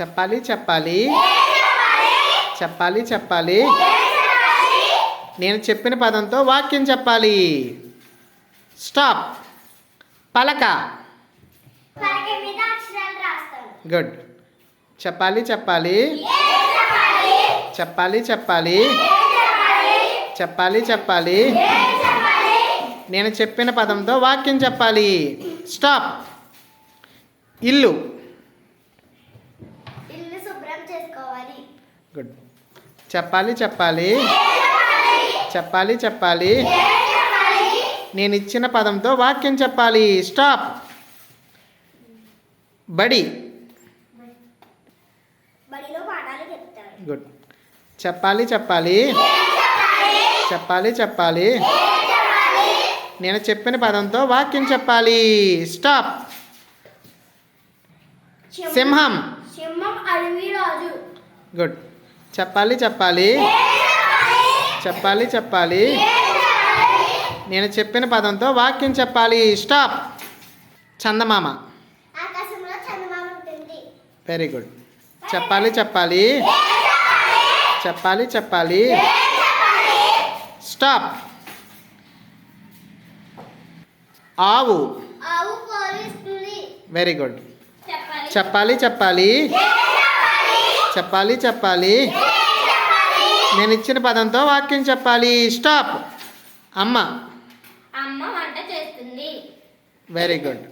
చెప్పాలి చెప్పాలి. చెప్పాలి చెప్పాలి. నేను చెప్పిన పదంతో వాక్యం చెప్పాలి. స్టాప్. పలక. గుడ్. చెప్పాలి చెప్పాలి. చెప్పాలి చెప్పాలి. చెప్పాలి చెప్పాలి. నేను చెప్పిన పదంతో వాక్యం చెప్పాలి. స్టాప్. ఇల్లు. చేసుకోవాలి. గుడ్ చెప్పాలి చెప్పాలి. చెప్పాలి చెప్పాలి. నేను ఇచ్చిన పదంతో వాక్యం చెప్పాలి. స్టాప్ బడి. గుడ్ చెప్పాలి చెప్పాలి. చెప్పాలి? చెప్పాలి నేను చెప్పిన పదంతో వాక్యం చెప్పాలి. స్టాప్ సింహం. సింహం గుడ్ చెప్పాలి చెప్పాలి. చెప్పాలి చెప్పాలి. నేను చెప్పిన పదంతో వాక్యం చెప్పాలి. స్టాప్ చందమామ. వెరీ గుడ్ చెప్పాలి చెప్పాలి. చెప్పాలి చెప్పాలి. స్టాప్ ఆవు. వెరీ గుడ్ చెప్పాలి. చెప్పాలి చెప్పాలి. చెప్పాలి చెప్పాలి. నేను ఇచ్చిన పదంతో వాక్యం చెప్పాలి. స్టాప్ అమ్మ. అమ్మ వంట చేస్తుంది. Very good